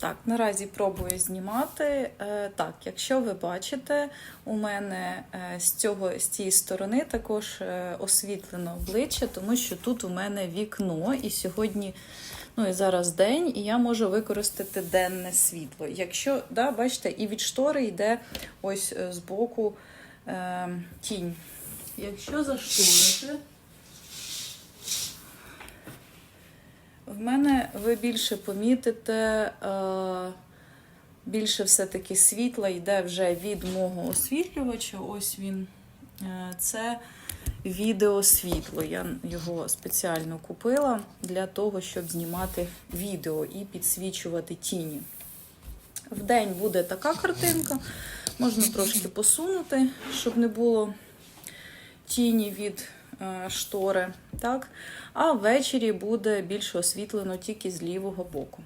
Так, наразі пробую знімати. Е, Так, якщо ви бачите, у мене е, з цього з цієї сторони також е, освітлено обличчя, тому що тут у мене вікно, і сьогодні, ну і зараз день, і я можу використати денне світло. Якщо, да, бачите, і від штори йде ось е, збоку е, тінь. Якщо зашторити, В мене ви більше помітите, е, більше все-таки світла йде вже від мого освітлювача. Ось він. Е, Це відеосвітло. Я його спеціально купила для того, щоб знімати відео і підсвічувати тіні. Вдень буде така картинка. Можна трошки посунути, щоб не було тіні від штори. Так? А ввечері буде більше освітлено тільки з лівого боку.